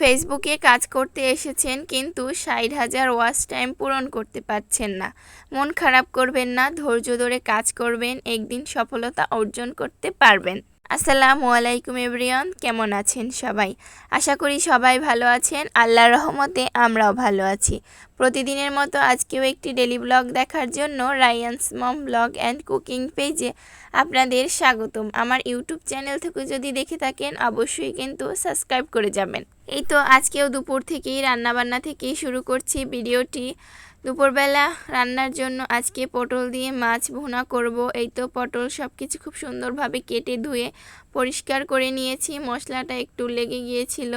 ফেসবুকে কাজ করতে এসেছেন কিন্তু ষাট হাজার ওয়াচ টাইম পূরণ করতে পারছেন না। মন খারাপ করবেন না, ধৈর্য ধরে কাজ করবেন, একদিন সফলতা অর্জন করতে পারবেন। আসসালামু আলাইকুম এভরিয়ান কেমন আছেন সবাই? আশা করি সবাই ভালো আছেন, আল্লাহর রহমতে আমরাও ভালো আছি। প্রতিদিনের মতো আজকেও একটি ডেলি ব্লগ দেখার জন্য Rayan's mom blog and cooking পেজে আপনাদের স্বাগতম। আমার ইউটিউব চ্যানেল থেকে যদি দেখে থাকেন, অবশ্যই কিন্তু সাবস্ক্রাইব করে যাবেন। এই তো আজকেও দুপুর থেকেই রান্নাবান্না থেকেই শুরু করছি ভিডিওটি। দুপুরবেলা রান্নার জন্য আজকে পটল দিয়ে মাছ ভুনা করব। এই তো পটল সব কিছু খুব সুন্দরভাবে কেটে ধুয়ে পরিষ্কার করে নিয়েছি। মশলাটা একটু লেগে গিয়েছিল।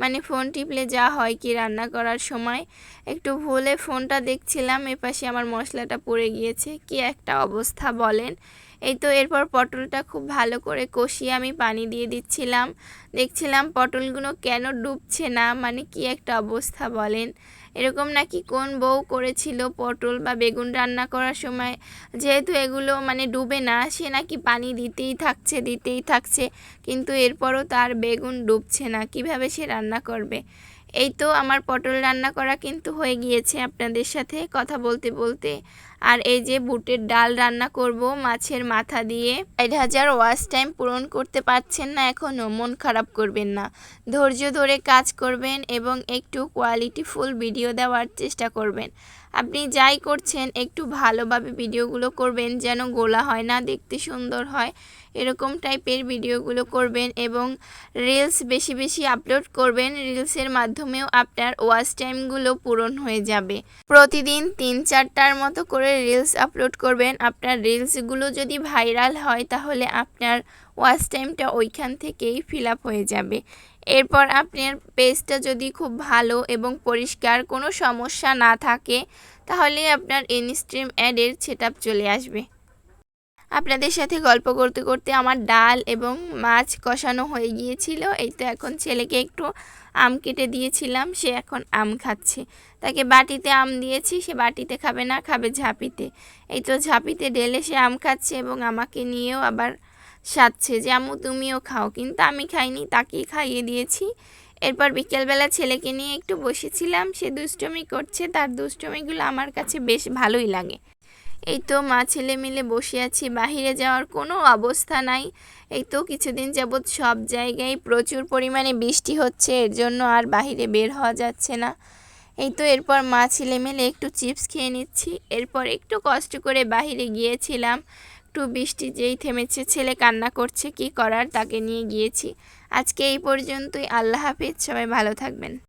মানে ফোন টিপলে যা হয় কি রান্না করার সময়। একটু ভুলে ফোনটা দেখছিলাম, এপাশে আমার মশলাটা পড়ে গিয়েছে। কি একটা অবস্থা বলেন। এই তো এরপর পটলটা খুব ভালো করে কষিয়ে আমি পানি দিয়ে দিচ্ছিলাম। দেখছিলাম পটলগুলো কেন ডুবছে না মানে কি একটা অবস্থা বলেন। এরকম নাকি কোন বউ করেছিল পটল বা বেগুন রান্না করার সময়? যেহেতু এগুলো মানে ডুবে না, সে নাকি পানি দিতেই থাকছে দিতেই থাকছে, কিন্তু এরপরও তার বেগুন ডুবছে না। কীভাবে সে রান্না করবে? এই তো আমার পটল রান্না করা কিন্তু হয়ে গিয়েছে আপনাদের সাথে কথা বলতে বলতে। আর এই যে বুটের ডাল রান্না করব মাছের মাথা দিয়ে। ষাট হাজার ওয়াচ টাইম পূরণ করতে পারছেন না এখনও মন খারাপ করবেন না। ধৈর্য ধরে কাজ করবেন এবং একটু কোয়ালিটি ফুল ভিডিও দেওয়ার চেষ্টা করবেন। আপনি যাই করছেন, একটু ভালোভাবে ভিডিওগুলো করবেন যেন গোলা হয় না, দেখতে সুন্দর হয়। এরকম টাইপের ভিডিওগুলো করবেন এবং রিলস বেশি বেশি আপলোড করবেন। রিলসের মাধ্যমেও আপনার ওয়াচ টাইমগুলো পূরণ হয়ে যাবে। প্রতিদিন তিন চারটার মতো করে রিলস আপলোড করবেন। আপনার রিলসগুলো যদি ভাইরাল হয়, তাহলে আপনার ওয়াচ টাইমটা ওইখান থেকেই ফিল আপ হয়ে যাবে। এরপর আপনার পেজটা যদি খুব ভালো এবং পরিষ্কার কোনো সমস্যা না থাকে, তাহলে আপনার ইনস্ট্রিম অ্যাডের সেট চলে আসবে। আপনাদের সাথে গল্প করতে করতে আমার ডাল এবং মাছ কষানো হয়ে গিয়েছিল। এই তো এখন ছেলেকে একটু আম কেটে দিয়েছিলাম, সে এখন আম খাচ্ছে। তাকে বাটিতে আম দিয়েছি, সে বাটিতে খাবে না, খাবে ঝাঁপিতে। এই তো ঝাঁপিতে ঢেলে সে আম খাচ্ছে এবং আমাকে নিয়েও আবার সাজছে যে আমু তুমিও খাও। কিন্তু আমি খাইনি, তাকেই খাইয়ে দিয়েছি। এরপর বিকেলবেলা ছেলেকে নিয়ে একটু বসেছিলাম, সে দুষ্টমি করছে, তার দুষ্টমিগুলো আমার কাছে বেশ ভালোই লাগে। এই তো মা ছেলে মিলে বসে আছি, বাহিরে যাওয়ার কোনো অবস্থা নাই। এই তো কিছুদিন যাবৎ সব জায়গায় প্রচুর পরিমাণে বৃষ্টি হচ্ছে, এর জন্য আর বাহিরে বের হওয়া যাচ্ছে না। এই তো এরপর মা ছেলে মিলে একটু চিপস খেয়ে নিচ্ছি, এরপর একটু কষ্ট করে বাহিরে গিয়েছিলাম। একটু বৃষ্টি যেই থেমেছে, ছেলে কান্না করছে, কি করার তাকে নিয়ে গিয়েছি। আজকে এই পর্যন্তই, আল্লাহ হাফিজ, সবাই ভালো থাকবেন।